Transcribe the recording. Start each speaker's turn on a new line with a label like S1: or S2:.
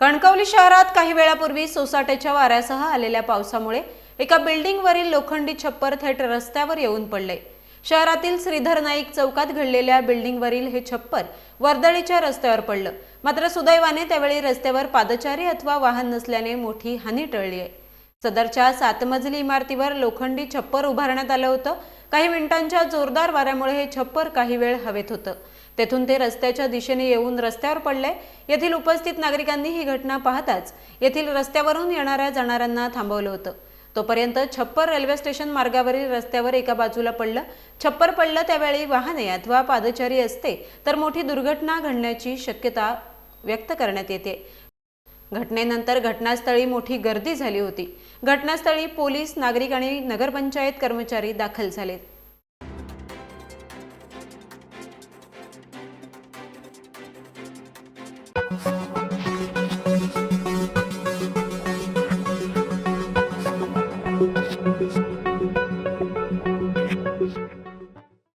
S1: कणकवली शहरात काही वेळापूर्वी सोसाट्याच्या वाऱ्यासह आलेल्या पावसामुळे एका बिल्डिंगवरील लोखंडी छप्पर थेट रस्त्यावर येऊन पडले. शहरातील श्रीधर नाईक चौकात घडलेल्या बिल्डिंगवरील हे छप्पर वर्दळीच्या रस्त्यावर पडलं. मात्र सुदैवाने त्यावेळी रस्त्यावर पादचारी अथवा वाहन नसल्याने मोठी हानी टळली आहे. सदरच्या सात मजली इमारतीवर लोखंडी छप्पर उभारण्यात आलं होतं. काही मिनिटांच्या जोरदार वाऱ्यामुळे हे छप्पर काही वेळ हवेत होतं. तेथून ते रस्त्याच्या दिशेने येऊन रस्त्यावर पडले. येथील उपस्थित नागरिकांनी ही घटना पाहताच येथील रस्त्यावरून येणाऱ्या जाणाऱ्यांना थांबवलं होतं. तोपर्यंत छप्पर रेल्वे स्टेशन मार्गावरील रस्त्यावर एका बाजूला पडलं. छप्पर पडलं त्यावेळी वाहने अथवा पादचारी असते तर मोठी दुर्घटना घडण्याची शक्यता व्यक्त करण्यात येते. घटनेनंतर घटनास्थळी मोठी गर्दी झाली होती. घटनास्थळी पोलीस नागरिक आणि नगरपंचायत कर्मचारी दाखल झाले.